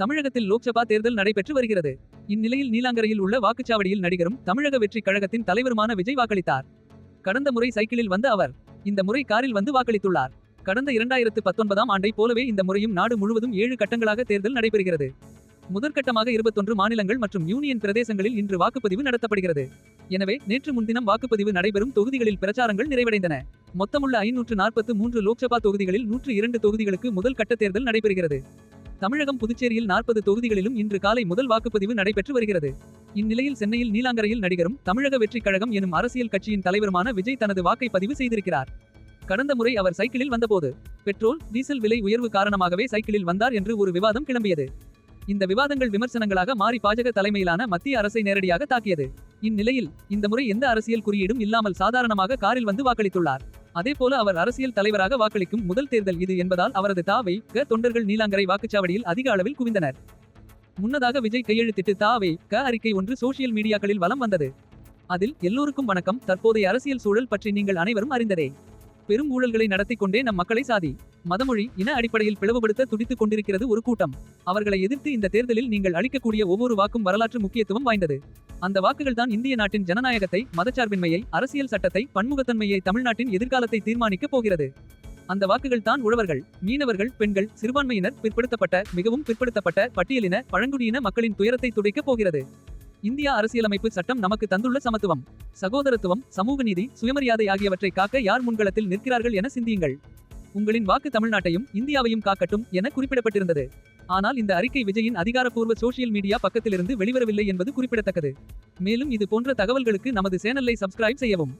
தமிழகத்தில் லோக்சபா தேர்தல் நடைபெற்று வருகிறது. இந்நிலையில் நீலாங்கரையில் உள்ள வாக்குச்சாவடியில் நடிகரும் தமிழக வெற்றி கழகத்தின் தலைவருமான விஜய் வாக்களித்தார். கடந்த முறை சைக்கிளில் வந்த அவர் இந்த முறை காரில் வந்து வாக்களித்துள்ளார். கடந்த இரண்டாயிரத்து பத்தொன்பதாம் ஆண்டை போலவே இந்த முறையும் நாடு முழுவதும் ஏழு கட்டங்களாக தேர்தல் நடைபெறுகிறது. முதற்கட்டமாக இருபத்தொன்று மாநிலங்கள் மற்றும் யூனியன் பிரதேசங்களில் இன்று வாக்குப்பதிவு நடத்தப்படுகிறது. எனவே நேற்று முன்தினம் வாக்குப்பதிவு நடைபெறும் தொகுதிகளில் பிரச்சாரங்கள் நிறைவடைந்தன. மொத்தமுள்ள ஐநூற்று நாற்பத்து மூன்று லோக்சபா தொகுதிகளில் நூற்று இரண்டு தொகுதிகளுக்கு முதல் கட்ட தேர்தல் நடைபெறுகிறது. தமிழகம் புதுச்சேரியில் நாற்பது தொகுதிகளிலும் இன்று காலை முதல் வாக்குப்பதிவு நடைபெற்று வருகிறது. இந்நிலையில் சென்னையில் நீலாங்கரையில் நடிகரும் தமிழக வெற்றிக் கழகம் எனும் அரசியல் கட்சியின் தலைவருமான விஜய் தனது வாக்கை பதிவு செய்திருக்கிறார். கடந்த முறை அவர் சைக்கிளில் வந்தபோது பெட்ரோல் டீசல் விலை உயர்வு காரணமாகவே சைக்கிளில் வந்தார் என்று ஒரு விவாதம் கிளம்பியது. இந்த விவாதங்கள் விமர்சனங்களாக மாறி பாஜக தலைமையிலான மத்திய அரசை நேரடியாக தாக்கியது. இந்நிலையில் இந்த முறை எந்த அரசியல் குறியீடும் இல்லாமல் சாதாரணமாக காரில் வந்து வாக்களித்துள்ளார். அதேபோல அவர் அரசியல் தலைவராக வாக்களிக்கும் முதல் தேர்தல் இது என்பதால் அவரது தாவை க. தொண்டர்கள் நீலாங்கரை வாக்குச்சாவடியில் அதிக அளவில் குவிந்தனர். முன்னதாக விஜய் கையெழுத்திட்டு தாவே க. அறிக்கை ஒன்று சோசியல் மீடியாக்களில் வலம் வந்தது. அதில் எல்லோருக்கும் வணக்கம். தற்போதைய அரசியல் சூழல் பற்றி நீங்கள் அனைவரும் அறிந்ததே. பெரும் ஊழல்களை நடத்திக் கொண்டே நம் மக்களை சாதி. மதமொழி இன அடிப்படையில் பிளவுபடுத்த துடித்துக் கொண்டிருக்கிறது ஒரு கூட்டம். அவர்களை எதிர்த்து இந்த தேர்தலில் நீங்கள் அளிக்கக்கூடிய ஒவ்வொரு வாக்கும் வரலாற்று முக்கியத்துவம் வாய்ந்தது. அந்த வாக்குகள் தான் இந்திய நாட்டின் ஜனநாயகத்தை மதச்சார்பின்மையை அரசியல் சட்டத்தை பன்முகத்தன்மையை தமிழ்நாட்டின் எதிர்காலத்தை தீர்மானிக்கப் போகிறது. அந்த வாக்குகள் தான் உழவர்கள் மீனவர்கள் பெண்கள் சிறுபான்மையினர் பிற்படுத்தப்பட்ட மிகவும் பிற்படுத்தப்பட்ட பட்டியலின பழங்குடியின மக்களின் துயரத்தை துடைக்கப் போகிறது. இந்திய அரசியலமைப்பு சட்டம் நமக்கு தந்துள்ள சமத்துவம் சகோதரத்துவம் சமூக நீதி சுயமரியாதை ஆகியவற்றை காக்க யார் முன்களத்தில் நிற்கிறார்கள் என சிந்தியுங்கள். உங்களின் வாக்கு தமிழ்நாட்டையும் இந்தியாவையும் காக்கட்டும் என குறிப்பிடப்பட்டிருந்தது. ஆனால் இந்த அறிக்கை விஜயின் அதிகாரப்பூர்வ சோஷியல் மீடியா பக்கத்திலிருந்து வெளிவரவில்லை என்பது குறிப்பிடத்தக்கது. மேலும் இது போன்ற தகவல்களுக்கு நமது சேனலை சப்ஸ்கிரைப் செய்யவும்.